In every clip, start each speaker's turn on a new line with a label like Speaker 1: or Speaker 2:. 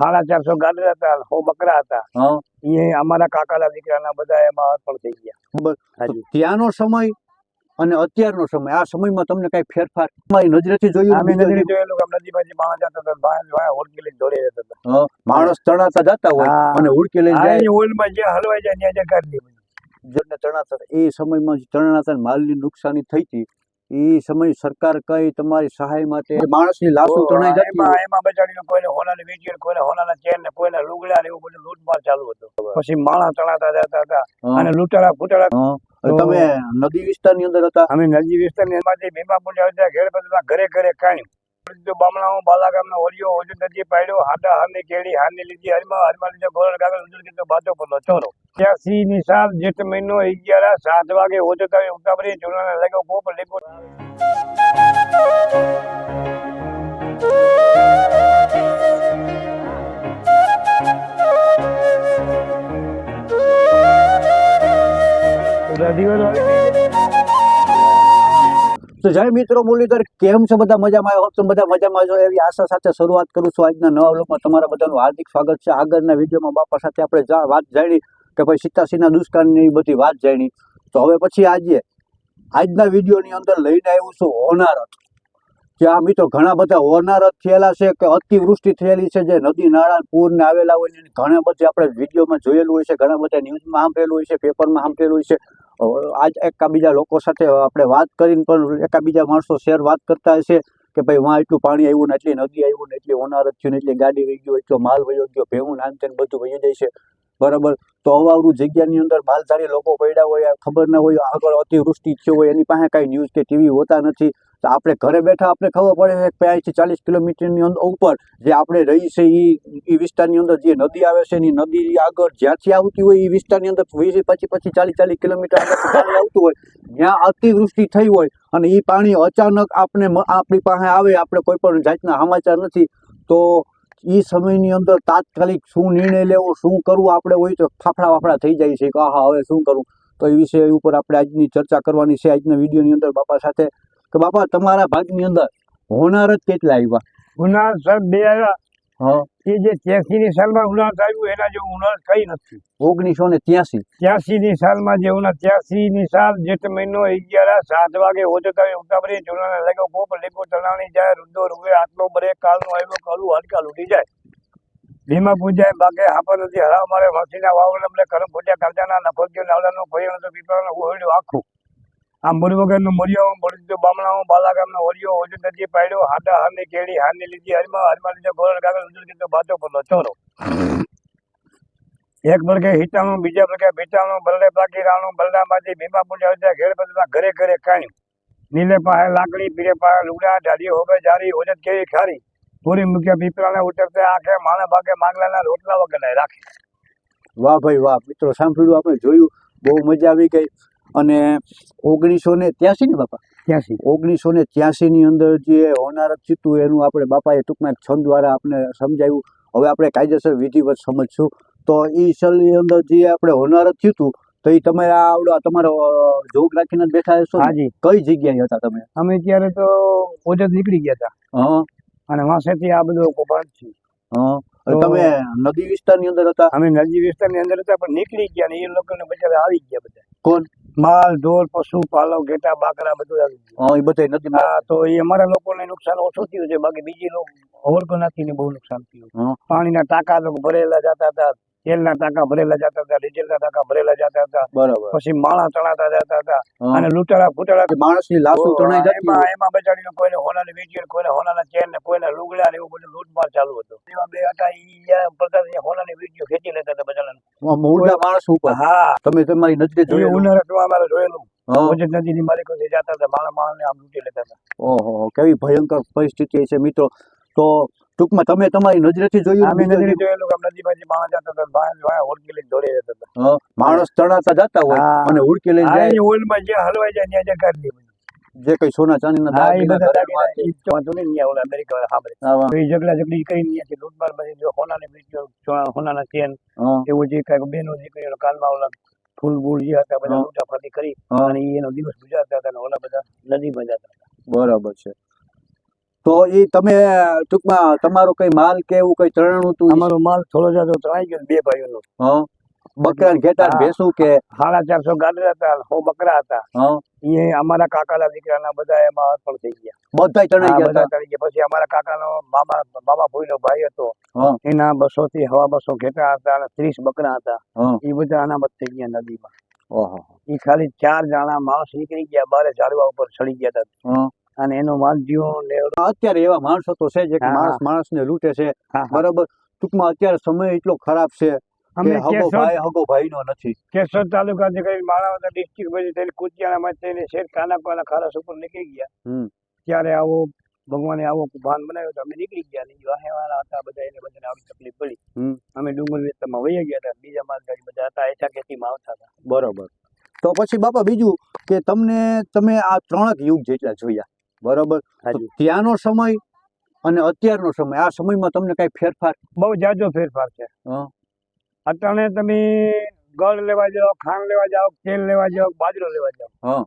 Speaker 1: સાડા ચારસો ગાદરા હતા હો બકરા હતા. એ અમારા કાકાના દીકરાના બધા એમાં અર્પણ થઈ ગયા.
Speaker 2: ત્યાંનો સમય અને અત્યારનો સમય આ સમયમાં તમને કઈ ફેરફાર નજરેથી જોયું
Speaker 1: અમે નદીએ જોયેલું કે નદી બાજી માણસ જતા હતા બાય હોટલી દોડી જતા હતા.
Speaker 2: માણસ તણાતા જતા હોય અને હોડકી લઈને જાય.
Speaker 1: ઓઇલમાં જે હલવાઈ જાય ત્યાં જે કાઢી લે બધું.
Speaker 2: તણાતા એ સમયમાં જ તણાતા માલની નુકસાની થઈ હતી એ સમય સરકાર કઈ તમારી સહાય માટે માણસની લાશો તણાઈ જતી
Speaker 1: એમાં. એમાં બચાડીને કોઈને હોનાની વીંટીઓ કોઈને હોનાના ચેન ને કોઈને લુગડા ને એવું બધું લૂંટમાર ચાલુ હતું. પછી માણસ તણાતા જતા હતા અને.
Speaker 2: અને
Speaker 1: તો-
Speaker 2: તમે નદી વિસ્તારની અંદર હતા?
Speaker 1: અમે નદી વિસ્તારની એમાંથી ભીમાપુર આવતા ઘેર બધા ઘરે ઘરે કાણ્યું બામણાઓ બાલા ગામના ઓરિયો ઓજુ નદી પાડ્યો, હાડા હારની કેડી હાની લીધી હરમા હરમા લીધે ગોરણ કાગળ ઉજળ કીધો બાતો પડલો ચોરો. ત્યાંસી ની સાલ જેઠ મહિનો અગિયાર, સાત વાગે ઓજો તાવે ઉતાવરી ચૂનાને લાગ્યો પોપ લીપો. દિવસ
Speaker 2: તો જય મિત્રો મુરલીધર, કેમ છે? બધા મજામાં આવ્યો તો બધા મજામાં છો? એવી આશા સાથે શરૂઆત કરું છું આજના નવા વ્લોગમાં. તમારા બધાનું હાર્દિક સ્વાગત છે. આગળના વિડીયોમાં બાપા સાથે આપણે વાત જાણી કે ભાઈ સીતાસીના દુષ્કાળની બધી વાત જાણી. તો હવે પછી આજે, આજના વિડીયોની અંદર લઈને આવ્યું છું હોનારત. કે આ મિત્રો ઘણા બધા હોનારત થયેલા છે કે અતિવૃષ્ટિ થયેલી છે જે નદી નાળા પૂરને આવેલા હોય ને ઘણા બધા આપણે વિડીયોમાં જોયેલું હોય છે. ઘણા બધા ન્યૂઝમાં સાંભળેલું હોય છે, પેપરમાં સાંભળેલું હોય છે. આજ એકાબીજા લોકો સાથે આપણે વાત કરીને પણ એકાબીજા માણસો શેર વાત કરતા હશે કે ભાઈ વાં એટલું પાણી આવ્યું ને એટલી નદી આવ્યું ને એટલી હોનારત થયું ને એટલી ગાડી વહી ગયો, એટલો માલ વયો ગયો ભેવું નાન તેને બધું વહી જાય છે. બરાબર? તો અવાવરું જગ્યાની અંદર માલધારી લોકો પડ્યા હોય ખબર ના હોય, આગળ અતિવૃષ્ટિ થયો હોય, એની પાસે કાંઈ ન્યૂઝ કે ટીવી હોતા નથી. તો આપણે ઘરે બેઠા આપણે ખબર પડે છે કે અહીંથી ચાલીસ કિલોમીટરની અંદર ઉપર જે આપણે રહી છે એ એ વિસ્તારની અંદર જે નદી આવે છે એની નદી આગળ જ્યાંથી આવતી હોય એ વિસ્તારની અંદર વીસ, પચીસ પચીસ, ચાલીસ ચાલીસ કિલોમીટર આવતું હોય. જ્યાં અતિવૃષ્ટિ થઈ હોય અને એ પાણી અચાનક આપણે આપણી પાસે આવે, આપણે કોઈ પણ જાતના સમાચાર નથી, તો એ સમયની અંદર તાત્કાલિક શું નિર્ણય લેવો, શું કરવું આપણે હોય તો ફાફડા વાફડા થઈ જાય છે કે આહા, હવે શું કરવું તો એ વિષય ઉપર આપણે આજની ચર્ચા કરવાની છે. આજના વિડીયોની અંદર બાપા સાથે કે બાપા તમારા ભાગની અંદર હોનાર જ કેટલા આવ્યા?
Speaker 1: હોનાર સર બે આવ્યા.
Speaker 2: હા.
Speaker 1: એ જે ત્યાંસી ની સાલમાં ઉનાળ આવ્યું એના જેવું ઉનાળ કઈ નથી.
Speaker 2: ઓગણીસો ને ત્યાસી.
Speaker 1: ત્યાસી ની સાલમાં જે ઉના ત્યાસી ની સાલ જેઠ મહિનો અગિયાર સાત વાગે તાવે ઉતાવળી ચૂનાને લાગ્યો પોપ લીપો તણાણી જાય રુદ્ધો રૂવે આટલો બરે કાળનો આવ્યો કાલું હલકા લૂટી જાય. ભીમા પૂજાય બાકે હાપર નથી હરાવ મારે મસીના વાવડ અમને કરમ ફૂટ્યા કરજાના નફોત્યો નાવડાનો ભયો તો પીપળાનો ઓહડ્યો આખું. આમ મુરી વગરનો મરિયો બળદો બામણાઓ બાલા ગામનો હરિયો, હોજો નદી પાડ્યો, હાડા હારની કેડી હારની લીધી, હરમાં હરમાં લીધે, ગોળ કાગળ ઉજળ કીધો બાતો પડલો ચોરો. એક બળગે હિતાણું બીજા બળગે ભીટાણું બલડે પાકી રાણું, બરડામાંથી ભીમા પૂજા આવતા ઘેર બધા ઘરે ઘરે કાણ્યું નીલે પાસે લાકડી પીરે પાસે લુગડા ઢાળી હોવે જારી હોજત કેવી ખારી. પૂરી મૂક્યા પીપળાને ઉતરતે આખે માણે ભાગે માંગલાના રોટલા વગર રાખી.
Speaker 2: વાહ ભાઈ વાહ, મિત્રો સાંભળ્યું, આપણે જોયું, બહુ મજા આવી ગઈ. અને ઓગણીસો ને ત્યાસી ને બાપા?
Speaker 1: ત્યાંસી
Speaker 2: ઓગણીસો ને ત્યાસી ની અંદર જે હોનારત થયું એનું આપણે બાપાએ ટૂંકમાં છંદ દ્વારા આપણે સમજાવ્યું. હવે આપણે કાયદેસર વિધિવત સમજશું. તો એ સલની અંદર જે આપણે હોનારત થયું તો એ તમે આવડો તમારો જોગ રાખીને બેઠા હશો
Speaker 1: હાજી.
Speaker 2: કઈ જગ્યાએ હતા તમે?
Speaker 1: અમે ત્યારે તો ઓજત નીકળી ગયા હતા.
Speaker 2: હા.
Speaker 1: અને વાંસેથી આ બધું કૌભાંડ છે
Speaker 2: હા. તમે નદી વિસ્તારની અંદર હતા?
Speaker 1: અમે નદી વિસ્તારની અંદર હતા પણ નીકળી ગયા ને એ લોકોને બચારા આવી ગયા બધા.
Speaker 2: કોણ?
Speaker 1: માલ ઢોર પશુ પાલવ ઘેટા બાકરા બધું આવી ગયું.
Speaker 2: એ બધા નદીમાં
Speaker 1: તો એ અમારા લોકોને નુકસાન ઓછું થયું છે. બાકી બીજી લોકો ઓવરકોનાથી ને બહુ નુકસાન થયું. પાણીના ટાંકા લોકો ભરેલા જતા હતા. તેલના ટાંકા ભરેલા જતા હતા. ડીઝલના ટાંકા ભરેલા જતા હતા.
Speaker 2: બરાબર.
Speaker 1: પછી માળા તણાતા જતા હતા. અને લૂંટારા ફૂટારા
Speaker 2: માણસ માણસની લાશો તણાઈ જતી
Speaker 1: એમાં એમાં બચાડીને કોઈને હોનાની વીંટીઓ ને કોઈને હોનાના ચેન ને કોઈને લુગડા ને એવું બધું લૂંટમાર ચાલુ હતો. એવા બે હતા ઈ પ્રકારની હોનાની વીંટીઓ ખેંચી લેતા હતા બધાને.
Speaker 2: આ માણસ ઉપર.
Speaker 1: હા.
Speaker 2: તમે તમારી નજરે જોયું
Speaker 1: ઉનાળા અમારે જોયેલું. નદીની જતા હતા માણસ માણસને આમ લૂંટી લેતા હતા.
Speaker 2: ઓહો કેવી ભયંકર પરિસ્થિતિ છે મિત્રો. તો ટૂંકમાં તમે તમારી નજરેથી જોયું
Speaker 1: અમે
Speaker 2: ને
Speaker 1: નદી જોયેલું કે માણસ જતા હતા બાય લઈને દોડી જતા હતા.
Speaker 2: માણસ તણાતા જતા હોય. અને ઉડકી લઈને જાય.
Speaker 1: ઓઇલમાં જે હલવાઈ જાય ત્યાં જે કાઢી.
Speaker 2: જે કઈ સોના ચાંદીના દાગીના.
Speaker 1: વાંધો નહીં ન્યા ઓલા અમેરિકા વાળા સાંભળે. તો એ ઝઘડા ઝઘડી કરીને છે લૂંટમાર બધી જો હોનાની બીજો સોના- હોનાના ચેન એવું જે કાંઈક બેનો દીકરીઓ કાનમાં ઓલા ફૂલ બૂલ જે હતા બધા
Speaker 2: લૂંટા
Speaker 1: ફાટી કરી અને એનો દિવસ ગુજારતા હતા અને ઓલા બધા નદીમાં જતા હતા.
Speaker 2: બરાબર છે. તો એ તમે ટૂંકમાં તમારો કઈ માલ કે એવું કઈ તરણું હતું?
Speaker 1: અમારો માલ થોડો જાતો તણાઈ ગયો બે ભાઈઓનો.
Speaker 2: હા. બકરા ઘેટા ભેંસું કે?
Speaker 1: સાડા ચારસો ગાડરા હતા સો બકરા હતા. એ અમારા કાકાના દીકરાના બધા એમાં અર્પણ થઈ ગયા.
Speaker 2: બધા તણાઈ ગયા
Speaker 1: બધા તણાઈ ગયા. પછી અમારા કાકાનો મામા મામા ભૂઈનો ભાઈ હતો. એના બસો થી હવા બસો ઘેટા હતા અને ત્રીસ બકરા હતા. એ બધા અનામત થઈ ગયા નદીમાં.
Speaker 2: ઓહો.
Speaker 1: એ ખાલી ચાર જણા માણસ નીકળી ગયા બારે ઝાડવા ઉપર ચડી ગયા હતા. અને એનો ને
Speaker 2: અત્યારે એવા માણસો તો છે જે માણસ માણસને લૂંટે છે.
Speaker 1: હા.
Speaker 2: ટૂંકમાં અત્યારે સમય એટલો ખરાબ છે
Speaker 1: અમે
Speaker 2: હગો ભાઈ હગો ભાઈનો નથી.
Speaker 1: કેશોદ તાલુકાથી કઈ માણાવદર ડિસ્ટ્રિક્ટ પછી થઈને કુતિયાણામાં થઈને શેર કાનાકોના ખારસ ઉપર નીકળી ગયા. ત્યારે આવો ભગવાને આવો ભાન બનાવ્યો તો અમે નીકળી ગયા નહીં વાહે વાળા હતા બધા એને બધાને આવી તકલીફ પડી. અમે ડુંગર વિસ્તારમાં વહી ગયા હતા બીજા માલધારી બધા હતા એચા ખેતીમાં આવતા હતા.
Speaker 2: બરોબર. તો પછી બાપા બીજું કે તમને તમે આ ત્રણક યુગ જેટલા જોયા બરોબર? ત્યાંનો સમય અને અત્યારનો સમય આ સમયમાં તમને કઈ ફેરફાર?
Speaker 1: બહુ જાજો ફેરફાર છે. અટાણે તમે ગળ લેવા જાઓ ખાંડ લેવા જાઓ તેલ લેવા જાઓ બાજરો લેવા જાઓ.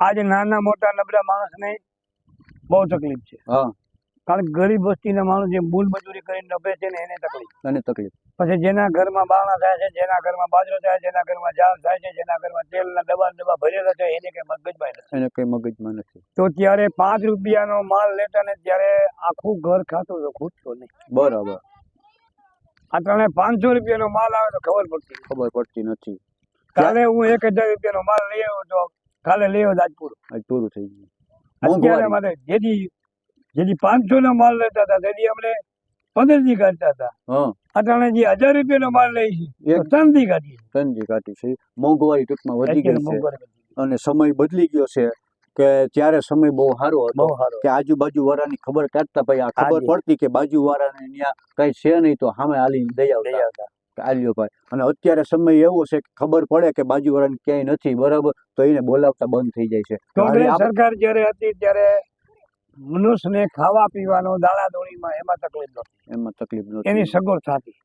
Speaker 1: આજે નાના મોટા નબળા માણસને બહુ તકલીફ છે. કારણ કે ગરીબ વસ્તીના માણસ જે મૂલ મજૂરી કરીને નભે છે ને એને તકલીફ.
Speaker 2: અને તકલીફ.
Speaker 1: પછી જેના ઘરમાં બાણા થાય છે જેના ઘરમાં બાજરો થાય જેના ઘરમાં જાળ થાય છે જેના ઘરમાં તેલના ડબ્બા ને ડબ્બા ભરેલા છે એને કઈ મગજમાં નથી.
Speaker 2: એને કઈ મગજમાં નથી.
Speaker 1: તો ત્યારે પાંચ રૂપિયાનો માલ લેતા ને ત્યારે આખું ઘર ખાતું તો ખૂટતો નહીં.
Speaker 2: બરાબર.
Speaker 1: અટાણે પાંચસો રૂપિયાનો માલ આવે તો ખબર પડતી
Speaker 2: ખબર પડતી નથી.
Speaker 1: કાલે હું એક હજાર રૂપિયાનો માલ લઈ આવ્યો તો કાલે લઈ આવ્યો
Speaker 2: આજ પૂરું થઈ ગયું.
Speaker 1: અત્યારે મારે જેથી જેથી પાંચસો નો માલ લેતા હતા તેથી અમને પંદરથી કાઢતા હતા.
Speaker 2: આ
Speaker 1: અટાણે જે હજાર રૂપિયાનો માલ લઈ છે
Speaker 2: એક
Speaker 1: કાઢી
Speaker 2: ત્રણથી કાઢી છે. મોંઘવારી ટૂંકમાં વધી ગઈ છે. અને સમય બદલી ગયો છે. કે ત્યારે સમય બહુ સારો હતો કે આજુબાજુ વાળાની ખબર કાઢતા ભાઈ આ ખબર પડતી કે બાજુ વાળાને ત્યાં કઈ છે નહીં તો સામે હાલી દઈ આવતા. આલ્યો ભાઈ. અને અત્યારે સમય એવો છે કે ખબર પડે કે બાજુ વાળાને ક્યાંય નથી બરાબર? તો એને બોલાવતા બંધ થઈ જાય છે.
Speaker 1: સરકાર જ્યારે હતી ત્યારે મનુષ્યને ખાવા પીવાનો દાણા દોણીમાં એમાં તકલીફ નહોતી.
Speaker 2: એમાં તકલીફ
Speaker 1: એની સગવડ થતી.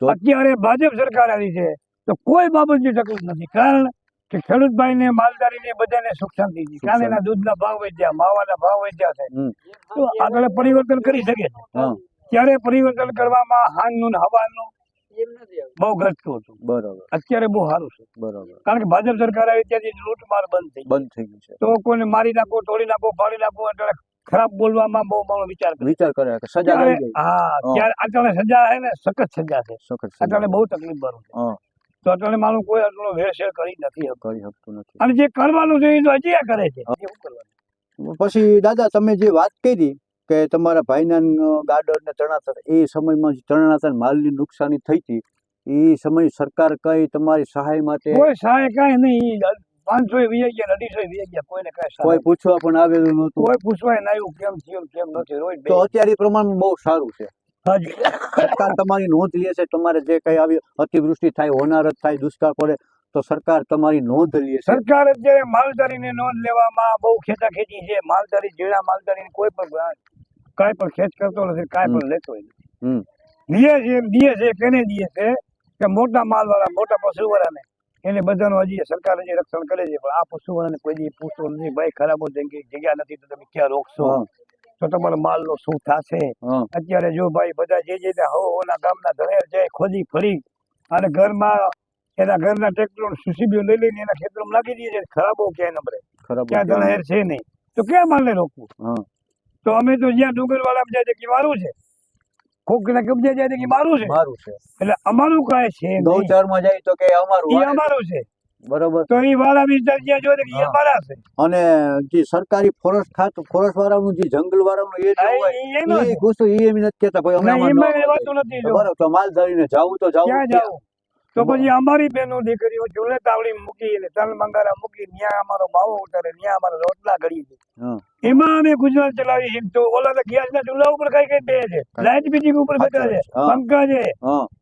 Speaker 1: અત્યારે ભાજપ સરકાર આવી છે તો કોઈ બાબતની તકલીફ નથી. કારણ કે ખેડૂતભાઈને માલધારીને બધાને સુખ શાંતિ છે એના દૂધના ભાવ વધ્યા માવાના ભાવ વધ્યા છે. તો આગળ પરિવર્તન કરી શકે છે.
Speaker 2: હા.
Speaker 1: ત્યારે પરિવર્તન કરવામાં હાનનું ને હવાનું બહુ ઘટતું હતું.
Speaker 2: બરોબર.
Speaker 1: અત્યારે બહુ સારું છે.
Speaker 2: બરોબર.
Speaker 1: કારણ કે ભાજપ સરકાર આવી ત્યાંથી લૂંટમાર બંધ થઈ
Speaker 2: બંધ થઈ ગયું છે.
Speaker 1: તો કોઈને મારી નાખો તોડી નાખો ફાડી નાખો એટલે ખરાબ બોલવામાં બહુ મારો વિચાર કરે.
Speaker 2: વિચાર કરે કે સજા આવી ગઈ.
Speaker 1: હા
Speaker 2: હા.
Speaker 1: ત્યારે અત્યારે સજા છે ને સખત સજા છે.
Speaker 2: સખત સજા.
Speaker 1: અટાણે બહુ તકલીફ ભરું છે.
Speaker 2: હા.
Speaker 1: તો અટલે માણસ કોઈ આટલો વેરશેર કરી નથી
Speaker 2: કરી શકતું નથી.
Speaker 1: અને જે કરવાનું છે એ તો હજી કરે છે.
Speaker 2: પછી દાદા તમે જે વાત કરી કે તમારા ભાઈના ગાર્ડન ને તણાતર એ સમયમાં તરણાતર માલની નુકસાની થઈ હતી એ સમય સરકાર કઈ તમારી સહાય માટે
Speaker 1: કોઈ સહાય કઈ નહીં. પાંચસો વીસ ગયા અઢીસો વીસ ગયા. કોઈને કાંઈ
Speaker 2: કોઈ પૂછવા પણ આવેલું નહોતું.
Speaker 1: કોઈ પૂછવાય ના આવ્યું કેમ થયું કેમ નથી. રોજ
Speaker 2: તો અત્યારે પ્રમાણ બહુ સારું છે. સરકાર તમારી નોંધ લે છે તમારે જે કઈ આવી અતિવૃષ્ટિ થાય હોનારત થાય દુષ્કાળ પડે તો સરકાર તમારી નોંધ લે
Speaker 1: સરકાર અત્યારે માલધારીને નોંધ લેવામાં બહુ ખેંચાખેંચી છે. માલધારી જીણા માલધારી કોઈ પણ કાંઈ પણ ખેત કરતો નથી કાંઈ પણ લેતો
Speaker 2: હમ.
Speaker 1: નથી દીએ છે દીએ છે કેને દીએ છે? કે મોટા માલવાળા મોટા પશુવાળાને. એને બધાનું હજી સરકાર હજી રક્ષણ કરે છે પણ આ પશુવાળાને કોઈ પૂછતો નથી ભાઈ ખરાબ હોય જેમ કે જગ્યા નથી તો તમે ક્યાં રોકશો? તો તમારા માલનો શું થશે? અત્યારે જો ભાઈ બધા જે જે હો હોના ગામના ધણેર જાય ખોદી ફરી. અને ઘરમાં એના ઘરના ટ્રેક્ટર સુસીબીઓ લઈ લઈને એના ખેતરમાં લાગી દે છે ખરાબો ક્યાંય નંબરે ક્યાં ધણેર છે નહીં. તો ક્યાં માલને રોકવું? તો અમે તો જ્યાં ડુંગર વાળા જાય છે કે મારું છે. કોકના કબજે જાય કે મારું છે.
Speaker 2: મારું છે.
Speaker 1: એટલે અમારું કાંઈ છે નવ
Speaker 2: ચારમાં જાય તો કે અમારું
Speaker 1: અમારું છે.
Speaker 2: બરોબર.
Speaker 1: તો એ વાળા વિસ્તાર જ્યાં જોવે એ ઈ છે.
Speaker 2: અને જે સરકારી ફોરેસ્ટ ખાતું ફોરેસ્ટ વાળાનું જે જંગલ વાળાનું
Speaker 1: આ
Speaker 2: હોય એ એ એમ નથી કેતા ભાઈ અમે
Speaker 1: એ નથી.
Speaker 2: બરોબર તો માલ ધરીને જાવું તો જાવું
Speaker 1: જાવું? તો પછી અમારી બેનો દીકરીઓ ચૂલે તાવડી મૂકી અને તલ મંગારા મૂકી ત્યાં અમારો માવો ઉતારે ત્યાં અમારા રોટલા ઘડી. એમાં અમે ગુજરાત ચલાવી છે. તો ઓલા તો ગેસ ના ચૂલા ઉપર કઈ કઈ બે છે. લાઇટ બીજી ઉપર બેઠા છે. પંખા છે.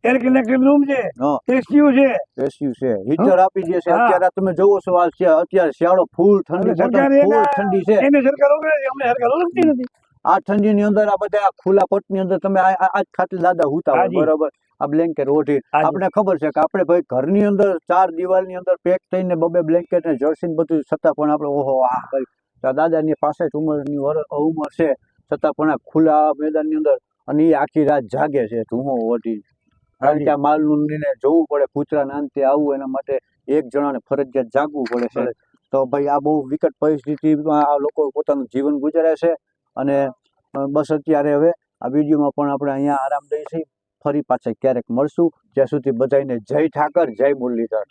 Speaker 1: એર કનેક્ટેડ રૂમ છે. એસયુ છે.
Speaker 2: એસયુ છે. હીટર આપી દે છે. અત્યારે તમે જોવો છો આ છે અત્યારે શિયાળો ફૂલ ઠંડી ફૂલ ઠંડી છે.
Speaker 1: એને સરકાર ઓગળે છે. અમને સરકાર ઓળખતી નથી.
Speaker 2: આ ઠંડીની અંદર આ બધા ખુલ્લા પટની અંદર તમે આ ખાટલી દાદા હુતા હોય. બરોબર. આ બ્લેન્કેટ ઓઢી. આપણે ખબર છે કે આપણે ભાઈ ઘરની અંદર ચાર દિવાલની અંદર પેક થઈને બબે બ્લેન્કેટ ને જર્સી ને બધું છતાં પણ આપણે ઓહો આ ભાઈ તો દાદાની પાસઠ ઉંમરની વર ઉંમર છે છતાં પણ આ ખુલ્લા મેદાનની અંદર અને એ આખી રાત જાગે છે ધૂમો વટી કારણ કે આ માલનું જવું જોવું પડે કૂતરાના અંતે આવવું એના માટે એક જણાને ફરજિયાત જાગવું પડે છે. તો ભાઈ આ બહુ વિકટ પરિસ્થિતિમાં આ લોકો પોતાનું જીવન ગુજારે છે અને બસ અત્યારે હવે આ વિડીયોમાં પણ આપણે અહીંયા આરામ દઈશું. ફરી પાછા ક્યારેક મળશું. જ્યાં સુધી બધાને જય ઠાકર જય મુરલીધર.